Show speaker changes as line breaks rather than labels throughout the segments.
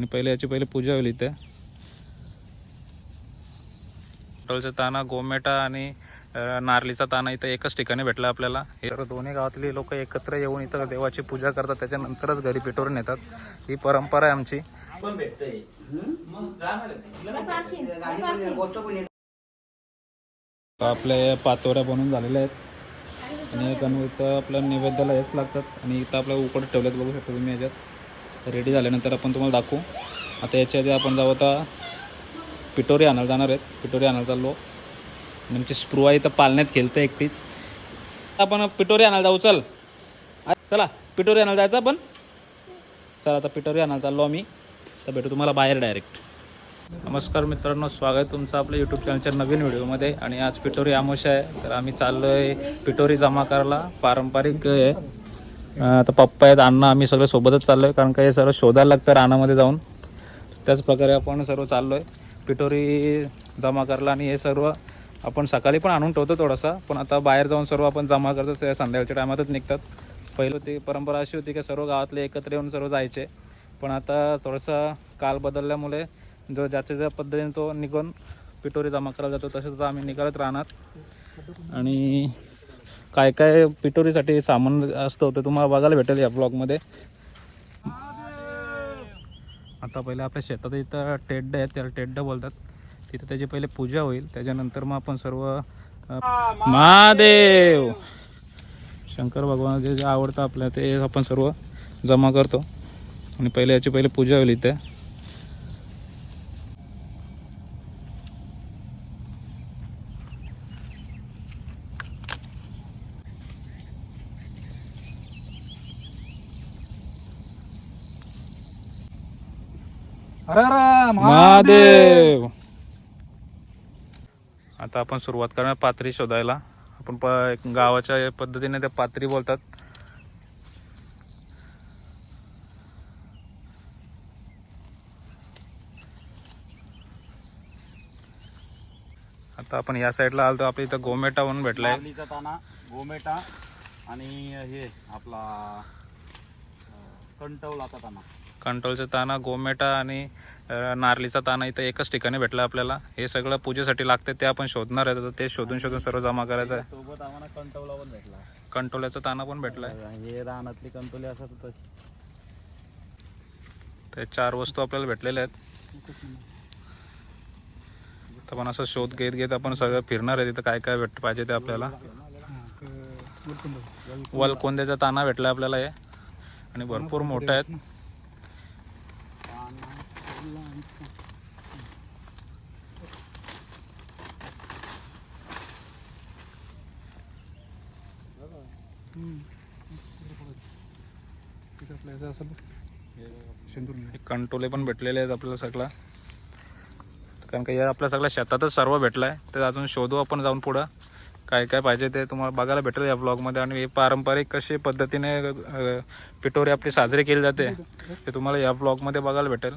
आणि पहिले याची पहिले पूजा होईल इथे. टोलचा ताना गोमेटा आणि नारलीचा ताना इथं एकच ठिकाणी भेटला आपल्याला. हे सर्व दोन्ही गावातली लोक एकत्र येऊन इथं देवाची पूजा करतात. त्याच्यानंतरच घरी पिटोरून येतात ही परंपरा आहे आमची. आपल्या या पातोऱ्या बनवून झालेल्या आहेत. आणि गणू इथं आपल्या नैवेद्याला हेच लागतात. आणि इथं आपल्या उकड ठेवलेत बघू शकता तुम्ही याच्यात. रेडी झाल्यानंतर आपण तुम्हाला दाखवू. आता याच्या आधी आपण जाऊ आता पिटोरी आणायला जाणार आहेत. पिटोरी आणायला चाललो. म्हणजे स्प्रू आहे तर पालण्यात खेळतं एकटीच आपण पिटोरी आणायला जाऊ चल. चला पिटोरी आणायला जायचं आपण. चला आता पिटोरी आणायला चाललो आम्ही. तर भेटू तुम्हाला बाहेर डायरेक्ट नमस्कार मित्रांनो स्वागत तुमचं आपल्या यूट्यूब चॅनलच्या नवीन व्हिडिओमध्ये आणि आज पिटोरी आमोश आहे. तर आम्ही चाललो आहे पिटोरी जमा करायला. पारंपरिक आहे. आता पप्पा आहेत अण्णा आम्ही सगळे सोबतच चाललो आहे कारण का हे सर्व शोधायला लागतं रानामध्ये जाऊन. त्याच प्रकारे आपण सर्व चाललो आहे पिटोरी जमा करायला आणि हे सर्व आपण सकाळी पण आणून ठेवतो थोडासा पण आता बाहेर जाऊन सर्व आपण जमा करतो ते संध्याकाळच्या टायमातच निघतात. पहिलं ती परंपरा अशी होती की सर्व गावातले एकत्र येऊन सर्व जायचे. पण आता थोडासा काल बदलल्यामुळे जो ज्याच्या ज्या पद्धतीने तो निघून पिटोरी जमा करायला जातो तसेच आम्ही निघालत राहणार आणि काय काय पिटोरीसाठी सामान असतं ते तुम्हाला बघायला भेटेल या ब्लॉगमध्ये आता पहिले आपल्या शेतात इथं टेड्ड आहेत त्याला टेड्ड बोलतात. तिथं त्याची पहिले पूजा होईल त्याच्यानंतर मग आपण सर्व महादेव! शंकर भगवान जे जे आवडतं आपल्या ते आपण सर्व जमा करतो. आणि पहिले याची पहिले पूजा होईल इथे. महादेव. आता आपण सुरुवात करणार पात्री शोधायला. आपण प गावाच्या पद्धतीने त्या पात्री बोलतात. आता आपण या साईडला आलो तर आपल्या इथं गोमेटा म्हणून भेटलाय.
ताना गोमेटा आणि हे आपला ताना.
कंट्रोलचा ताना गोमेटा आणि नारलीचा ताना इथं एकच ठिकाणी भेटला आपल्याला. हे सगळं पूजेसाठी लागते ते आपण शोधणार आहे. तर ते शोधून शोधून सर्व जमा करायचं आहे.
सोबत आम्हाला कंटवला पण भेटला.
कंट्रोलचा ताना पण भेटलाय
हे रानातली कंटोली असत तशी.
ते चार वस्तू आपल्याला भेटलेल्या आहेत. तर आपण असं शोध घेत घेत आपण सगळं फिरणार आहे. तिथं काय काय भेट पाहिजे ते आपल्याला. वलकोंद्याचा ताना भेटला आपल्याला हे. आणि भरपूर मोठा आहेत हे कंटोले पण भेटलेले आहेत आपल्याला सगळं. कारण का या आपल्या सगळ्या शेतातच सर्व भेटलाय. तर अजून शोधू आपण जाऊन पुढं. काय काय पाहिजे ते तुम्हाला बघायला भेटेल या ब्लॉगमध्ये आणि हे पारंपरिक कशी पद्धतीने पिठोरी आपली साजरी केली जाते ते तुम्हाला या ब्लॉगमध्ये बघायला भेटेल.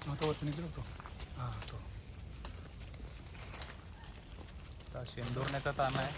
हा शेंदुरण्याचा ताना आहे.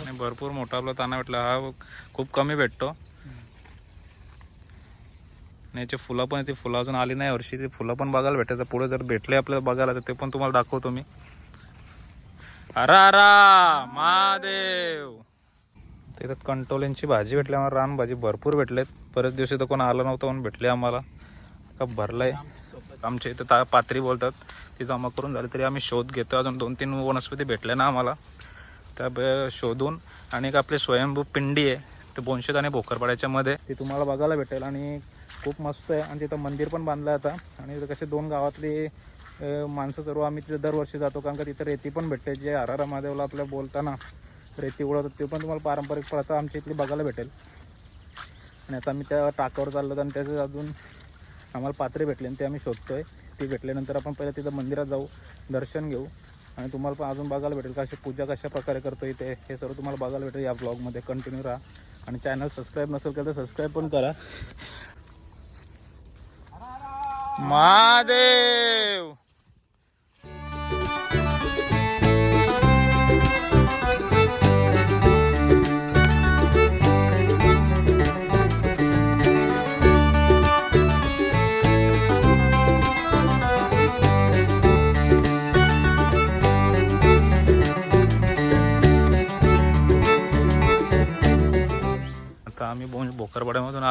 आणि भरपूर मोठा आपला ताना भेटला हा खूप कमी भेटतो. आणि याची फुलं पण ती फुलं अजून आली नाही वर्षी. ती फुलं पण बघायला भेटायचं पुढे जर भेटले आपल्याला बघायला तर ते पण तुम्हाला दाखवतो मी. अरा अरा महादेव! तिथं कंटोल्यांची भाजी भेटली आम्हाला रान भाजी भरपूर भेटलेत. बरेच दिवशी तर कोण आलं नव्हतं म्हणून भेटले आम्हाला. का भरलंय. आमच्या इथं ता पात्री बोलतात. ती जमा करून झाली तरी आम्ही शोध घेतो. अजून दोन तीन वनस्पती भेटल्या ना आम्हाला. त्या शोधून आणि एक आपली स्वयंभू पिंडी आहे. ते बोनशेत आणि भोकरपाड्याच्या मध्ये. ती तुम्हाला बघायला भेटेल आणि खूप मस्त आहे. आणि तिथं मंदिर पण बांधलं आहे आता. आणि कसे दोन गावातली माणसं सर्व आम्ही तिथे दरवर्षी जातो. कारण का तिथं रेती पण भेटते. जे हरारा महादेवला आपल्या बोलताना रेती उडवतात ते पण तुम्हाला पारंपरिक प्रथा आमच्या इथली बघायला भेटेल. आणि आता आम्ही त्या टाकावर चाललो आणि त्याचं अजून आम्हाला पात्रे भेटले आणि ते आम्ही शोधतो आहे ती भेटल्यानंतर आपण पहिलं तिथं मंदिरात जाऊ दर्शन घेऊ आणि तुम्हाला पण अजून बघायला भेटेल कशी पूजा कशा प्रकारे करतो इथे. हे सर्व तुम्हाला बघायला भेटेल या ब्लॉगमध्ये कंटिन्यू राहा. आणि चॅनल सबस्क्राईब नसेल केलं तर सबस्क्राईब पण करा. महादेव!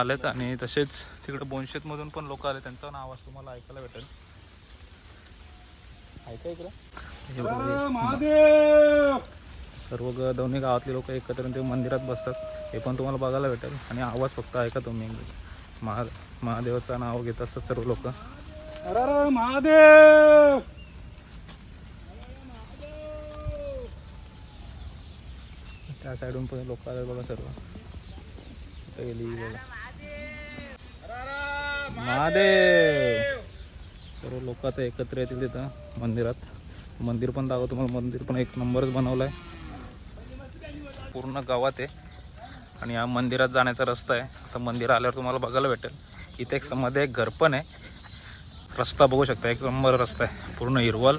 आलेत आणि तसेच तिकडे बोनशेतमधून पण लोक आले. त्यांचा आवाज तुम्हाला ऐकायला भेटेल. ऐका इकडं. बघा, सर्व ग- दोन्ही गावातले लोक एकत्र ते मंदिरात बसतात. हे पण तुम्हाला बघायला भेटेल. आणि आवाज फक्त ऐका तुम्ही महा महादेवाचं नाव घेत असतात सर्व लोक.
महादेव!
त्या साईडून पण लोक आले बघा सर्व. गेली बघा. महादेव! सर्व लोक आता एकत्र येतील तिथं मंदिरात. मंदिर पण दाखव तुम्हाला. मंदिर पण एक नंबरच बनवलं आहे पूर्ण गावात आहे. आणि या मंदिरात जाण्याचा रस्ता आहे. तर मंदिर आल्यावर तुम्हाला बघायला भेटेल. इथे एक मध्ये एक घर पण आहे. रस्ता बघू शकता. एक नंबर रस्ता आहे. पूर्ण हिरवल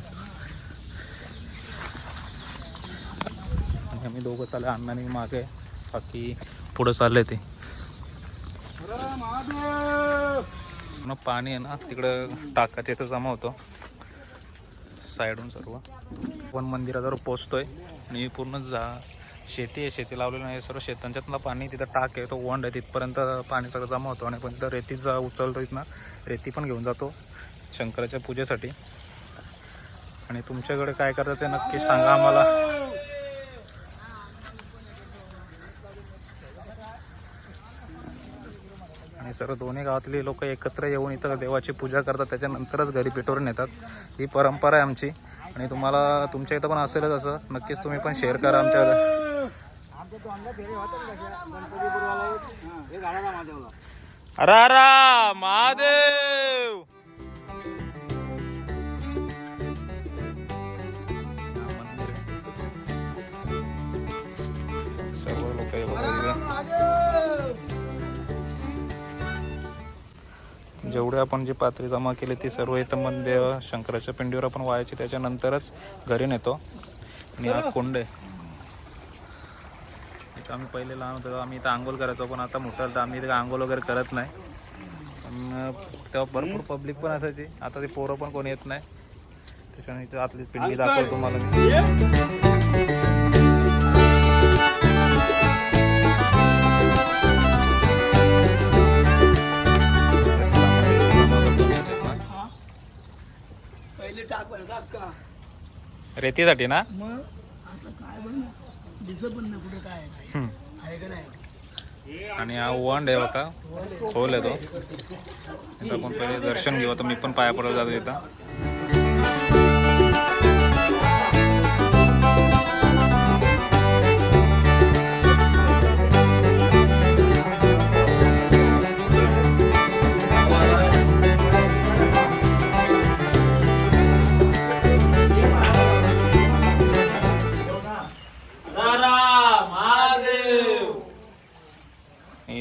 आणि आम्ही दोघं चालले अण्णाने मागे. बाकी पुढं चालले ते. पूर्ण पाणी आहे ना तिकडं टाकाचे इथं जमा होतो. साईडून सर्व. पण मंदिराजवळ पोचतोय आणि पूर्ण जा शेती आहे शेती लावलेली नाही सर्व शेतांच्यातलं पाणी तिथं टाक आहे तो वंड आहे तिथपर्यंत पाणी सगळं जमा होतो आणि पण तिथं रेतीत जा उचलतो इथनं रेती पण घेऊन जातो शंकराच्या पूजेसाठी. आणि तुमच्याकडे काय करतात ते नक्की सांगा आम्हाला. आणि सर्व दोन्ही गावातली लोक एकत्र येऊन इथं देवाची पूजा करतात. त्याच्यानंतरच घरी पिठोरून येतात ही परंपरा आहे आमची. आणि तुम्हाला तुमच्या इथं पण असेलच असं. नक्कीच तुम्ही पण शेअर करा आमच्या अरे अरे महादेव! जेवढे आपण जे पात्री जमा केली ती सर्व इथं मंदिर शंकराच्या पिंडीवर आपण व्हायची त्याच्यानंतरच घरी नेतो. आणि हा कोंड. आहे इथं आम्ही पहिले लहान होतो आम्ही इथं आंघोळ करायचो पण आता मोठं तर आम्ही इथं आंघोळ वगैरे करत नाही. तेव्हा भरपूर पब्लिक पण असायची. आता ते पोरं पण कोणी येत नाही. त्याच्याने इथं आतली पिंडी दाखवतो तुम्हाला मी.
बरं का?
रेतीसाठी ना?
मग आता काय बरं ना. दिसत पण नाही कुठे काय आहे. काय.
हम्म.
आहे का नाही?
आणि हा वंड आहे बघा. खोल आहे तो. इथं आपण पहिले दर्शन घेऊ. आता मी पण पाया पडत जातो इथं.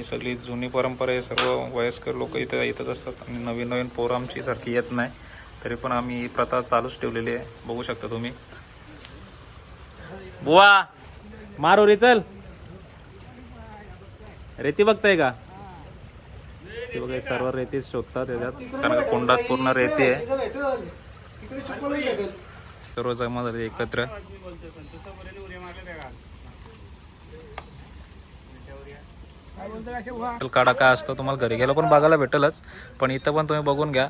ही सगळी जुनी परंपरा आहे सर्व वयस्कर लोक इथं येतच असतात आणि नवीन नवीन पोरं आमची सारखी येत नाही. तरी पण आम्ही ही प्रथा चालूच ठेवलेली आहे. बघू शकता तुम्ही. बुवा मारो रे चल. रेती बघताय का? ते बघा सर्व रेतीच शोधतात त्याच्यात कारण का कोंडात पूर्ण रेती आहे. सर्व जमा झाले एकत्र. काढा काय असतो तुम्हाला घरी गेलो पण बघायला भेटेलच. पण इथं पण तुम्ही बघून घ्या.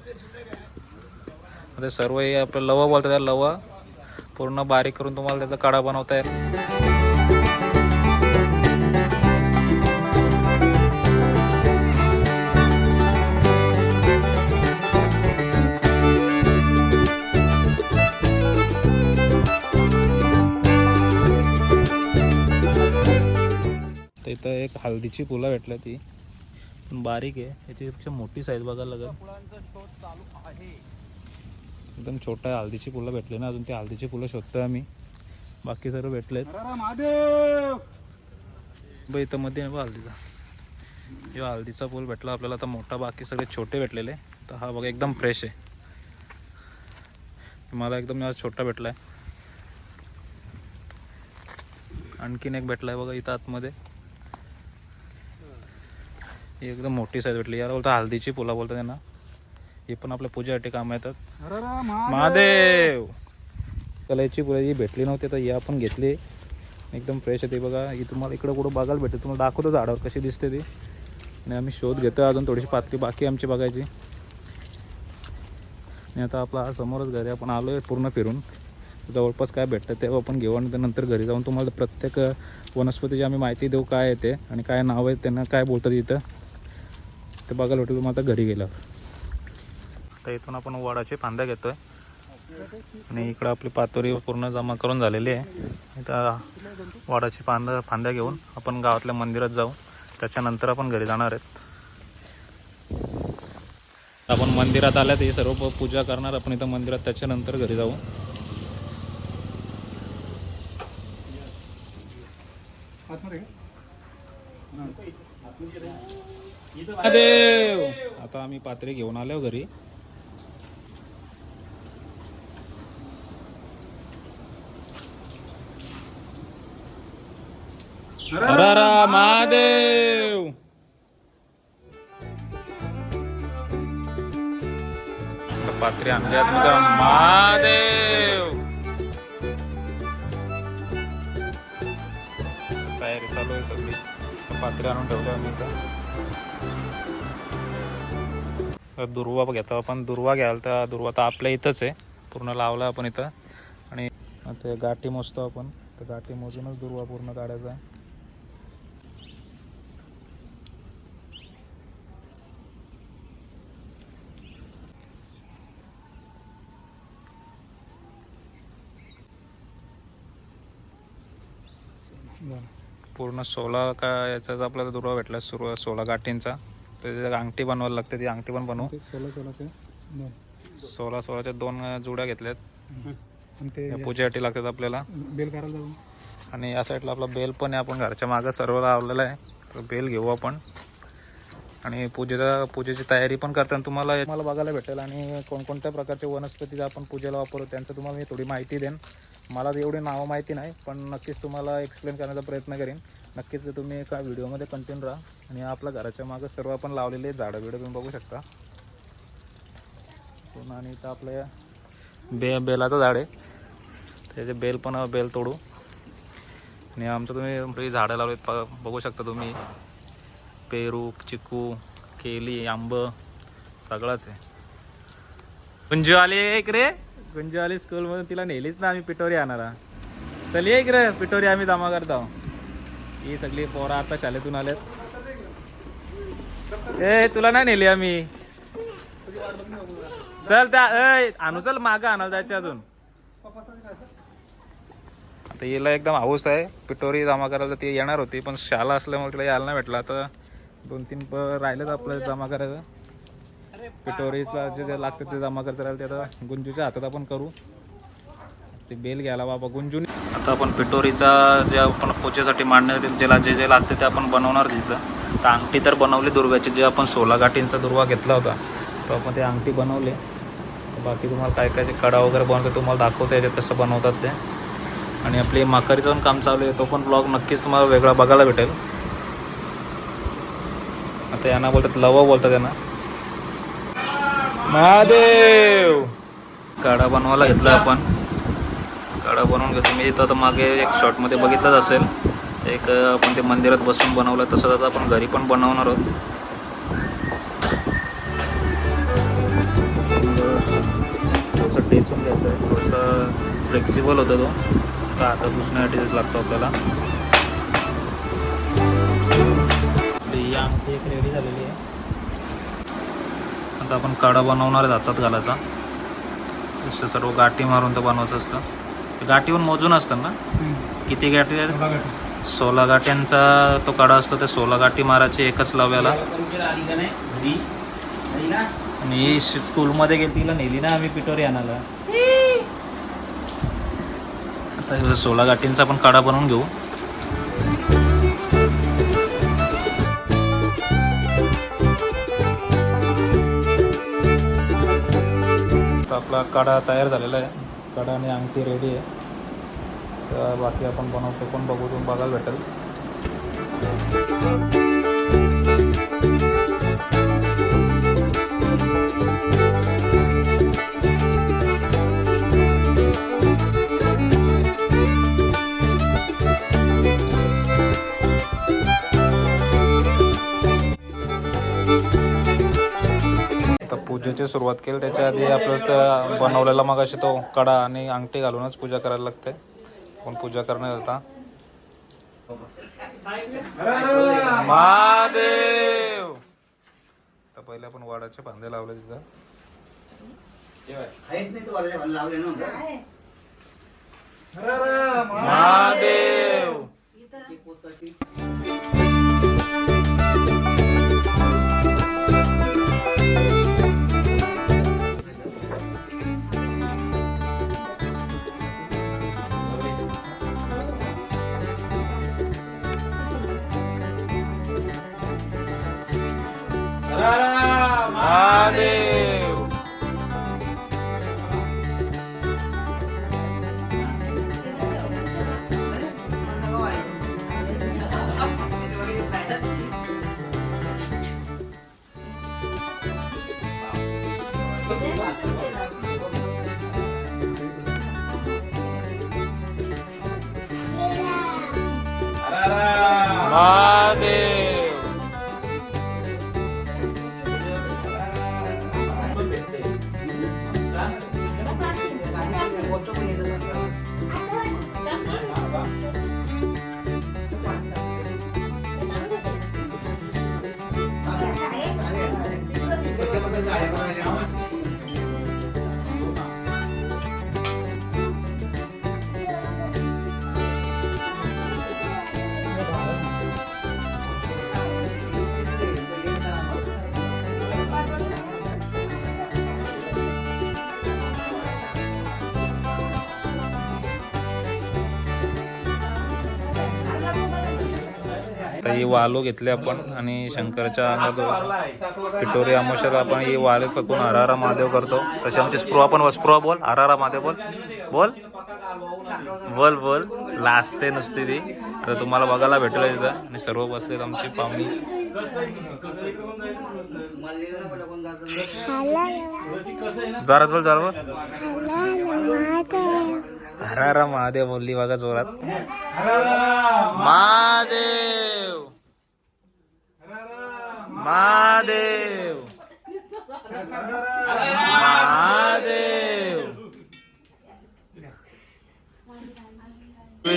ते सर्व हे आपलं लव बोलतात त्या लव. पूर्ण बारीक करून तुम्हाला त्याचा काढा बनवता येईल. हळदीची फुलं भेटल्या ती. पण बारीक आहे. याच्यापेक्षा मोठी साईज बघायला लागेल. एकदम छोटा आहे हळदीची फुलं भेटली ना अजून ते हळदीची फुलं शोधतोय आम्ही. बाकी सर्व भेटलेत.
अरे
ब इथं मध्ये नाही हळदीचा. हे हळदीचा फुल भेटला आपल्याला. आता मोठा बाकी सगळे छोटे भेटलेले. तर हा बघा एकदम फ्रेश आहे. मला एकदम आज छोटा भेटला आहे आणखीन एक भेटला आहे बघा इथं आतमध्ये. ही एकदम मोठी साईज भेटली. याला बोलतात हळदीची फुलं बोलतात त्यांना ही पण आपल्या पूजेसाठी कामं येतात. महादेव! कलाची फुलं ही भेटली नव्हती तर ही आपण घेतली. एकदम फ्रेश आहे ती बघा. ही तुम्हाला इकडं कुठं बघायला भेटते तुम्हाला दाखवतो झाडावर कशी दिसते ती. आणि आम्ही शोध घेतो अजून थोडीशी पातळी बाकी आमची बघायची. आणि आता आपला हा समोरच घरी आपण आलो आहे पूर्ण फिरून. जवळपास काय भेटतं तेव्हा आपण घेऊ आणि नंतर घरी जाऊन तुम्हाला प्रत्येक वनस्पतीची आम्ही माहिती देऊ काय आहे ते आणि काय नाव आहे त्यांना काय बोलतात इथं. ते बघायला भेटेल तुम्हाला आता घरी गेल्यावर. तर इथून आपण वाडाचे फांद्या घेतोय. आणि इकडं आपली पातोरी पूर्ण जमा करून झालेली आहे. इथं वाडाची फांद्या फांद्या घेऊन आपण गावातल्या मंदिरात जाऊ. त्याच्यानंतर आपण घरी जाणार आहेत. आपण मंदिरात आल्यात ते सर्व पूजा करणार. आपण इथं मंदिरात त्याच्यानंतर घरी जाऊ. देव आता आम्ही पात्री घेऊन आलो घरी. हर महादेव! पात्रे पात्री आणली महादेव! तयारी चालू आहे सगळी. पात्रे पात्री आणून ठेवल्या मी तर दुर्वा घेतो आपण दुर्वा घ्याल तर दुर्वा तर आपल्या इथंच आहे. पूर्ण लावला आपण इथं. आणि ते गाठी मोजतो आपण. तर गाठी मोजूनच दुर्वा पूर्ण काढायचा आहे. पूर्ण सोळा का याचाच आपल्याला दुर्वा भेटला सुरू सोळा गाठींचा. तर त्याची अंगठी बनवायला लागते ती अंगठी पण बनवू.
सोळा सोळाचे
सोळा सोळाच्या दोन जुड्या घेतल्यात.
आणि ते
या पूजेसाठी लागतात आपल्याला.
बेल करायला जाऊ.
आणि या साईडला आपला बेल पण आहे आपण घरच्या मागं सर्व लावलेलं आहे. तर बेल घेऊ आपण. आणि पूजेचा पूजेची तयारी पण करताना तुम्हाला तुम्हाला बघायला भेटेल आणि कोणकोणत्या प्रकारचे वनस्पती आपण पूजेला वापरतो त्यांचं तुम्हाला मी थोडी माहिती देईन. मला तर एवढी नावं माहिती नाही पण नक्कीच तुम्हाला एक्सप्लेन करण्याचा प्रयत्न करेन. नक्कीच तुम्ही एका व्हिडिओमध्ये कंटिन्यू राहा आणि आपल्या घराच्या मागं सर्व आपण लावलेले झाडं बिडं तुम्ही बघू शकता. पुन्हा आणि इथं आपल्या बे बेलाचं झाड आहे. त्याचे बेल पण बेल तोडू. आणि आमचं तुम्ही झाडं लावलेत प- बघू शकता तुम्ही. पेरू चिकू केली आंब सगळंच आहे. गुंजू आले रे गुंजू स्कूल स्कूलमधून तिला नेलीच ना आम्ही पिटोरी आणारा चल ये रे पिटोरी आम्ही जमा करतो. ही सगळी पोरं आता शाळेतून आलेत. ए तुला नाही नेली आम्ही. चल त्या ए आणू चल मागं आणा जायचं अजून. आता हिला एकदम हाऊस आहे पिटोरी जमा करायला ती येणार होती पण शाळा असल्यामुळे तिला यायला नाही भेटलं आता दोन तीन प राहिलेत आपलं जमा करायचं. पिटोरीचा जे जे लागतं ते जमा करायचं राहिलं ते आता गुंजूच्या हातात आपण करू. ते बेल घ्यायला बाबा गुंजून. आता आपण पिटोरीचा जे आपण पूजेसाठी मांडण्यासाठी ज्याला जे जे लागते ते आपण बनवणार तिथं. तर अंगठी तर बनवली दुर्व्याची जे आपण सोला गाठींचा दुर्वा घेतला होता तो आपण ते अंगठी बनवले. बाकी तुम्हाला काय काय ते कडा वगैरे बनवतो तुम्हाला दाखवता येते कसं बनवतात ते. आणि आपली माकारीचं पण काम चालू आहे तो पण ब्लॉग नक्कीच तुम्हाला वेगळा बघायला भेटेल. आता यांना बोलतात लव बोलतात यांना. महादेव! काढा बनवायला घेतला आपण. काढा बनवून घेतो. मी इथं तर मागे एक शॉर्टमध्ये बघितलंच असेल. एक आपण ते मंदिरात बसून बनवलं. तसंच आता आपण घरी पण बनवणार आहोत. थोडंसं टेचून घ्यायचं आहे थोडंसं फ्लेक्सिबल होतं तो. तर आता दुसऱ्यासाठी लागतो आपल्याला. आमटी एक रेडी झालेली आहे. आता आपण काढा बनवणार आहे हातात घालायचा. जसं सर्व गाठी मारून तर बनवायचं असतं. ते गाठीहून मोजून असतं ना? किती गाठी आहेत?
सोळा
गाठ्यांचा तो काढा असतो ते सोळा गाठी मारायची एकच लाव्याला. आणि ही स्कूलमध्ये गेली तिला नेली ना आम्ही पिटोरी आणायला. आता सोळा गाठींचा पण काढा बनवून घेऊ. आपला काढा तयार झालेला आहे. काढा आणि अंगठी रेडी आहे. तर बाकी आपण बनवतो पण बघू तुम्ही बघायला भेटेल. पूजेची सुरुवात केली. त्याच्या आधी आपलं बनवलेला मग अशी तो कडा आणि अंगठी घालूनच पूजा करायला लागते. पण पूजा करण्यात होता महादेव! तर पहिले आपण वाडाचे फांदे लावले तिथं. महादेव! महादेव तर ही वालू घेतली आपण आणि शंकराच्या अंगात पिटोरी अमावश्याला आपण ही वाले फेकून हरारा महादेव करतो. तशी आमची स्पृहा पण स्पृहा बोल हरारा महादेव बोल. बोल. बोल बोल. लाजते नुसती ती. आता तुम्हाला बघायला भेटलं तिथं आणि सर्व बसलेत आमची पाहुणी. जोरात बोल जोरात बोल हरारा महादेव बोलली बघा जोरात. महादेव. महादेव. महादेव.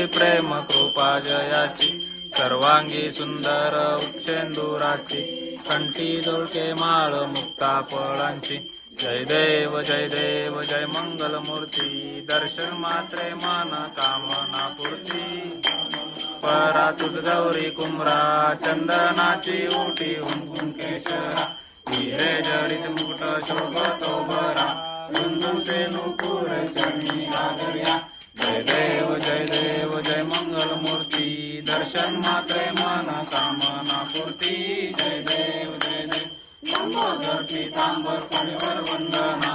प्रेम कृपा जयाची सर्वांगी सुंदर उक्षेंदुराची कंठी जोडके माळ मुक्ता फळांची जय देव जय देव जय मंगल मूर्ती दर्शन मात्रे मान कामना पूर्ती परा तुझ गौरी कुमरा चंदनाची ओटी हुंकुम केशरा. हिरे जडित मुकुट शोभतो बरा कुंदुते नुपुर चरणी गाजर्या जय देव जय देव जय मंगल मूर्ती दर्शन मात्रे मान कामना पूर्ती जय देव जय देव लंबोदर वंदना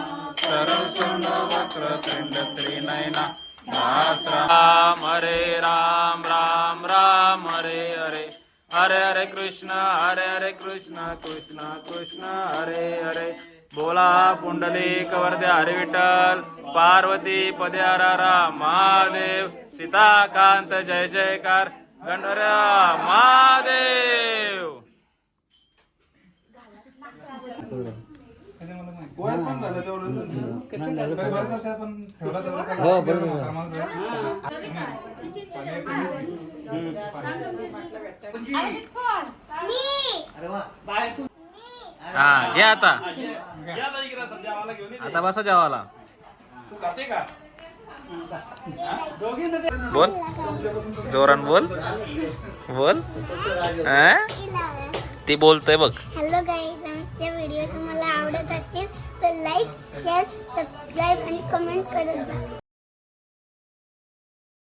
वक्र त्रिनयना राम हरे राम राम राम हरे हरे हरे हरे कृष्ण हरे हरे कृष्ण कृष्ण कृष्ण हरे हरे बोला पुंडलिक वरदे हरे विठ्ठल पार्वती पद्यारा महादेव सीताकांत जय जयकार गणरा महादेव हा घे आता. आता बसा जेवाला बोल. जोरान बोल. बोल. ती बोलतय बघ.
हॅलो आजचे व्हिडिओ तुम्हाला आवडत असतील तर लाईक शेअर सबस्क्राईब आणि कमेंट करत जा.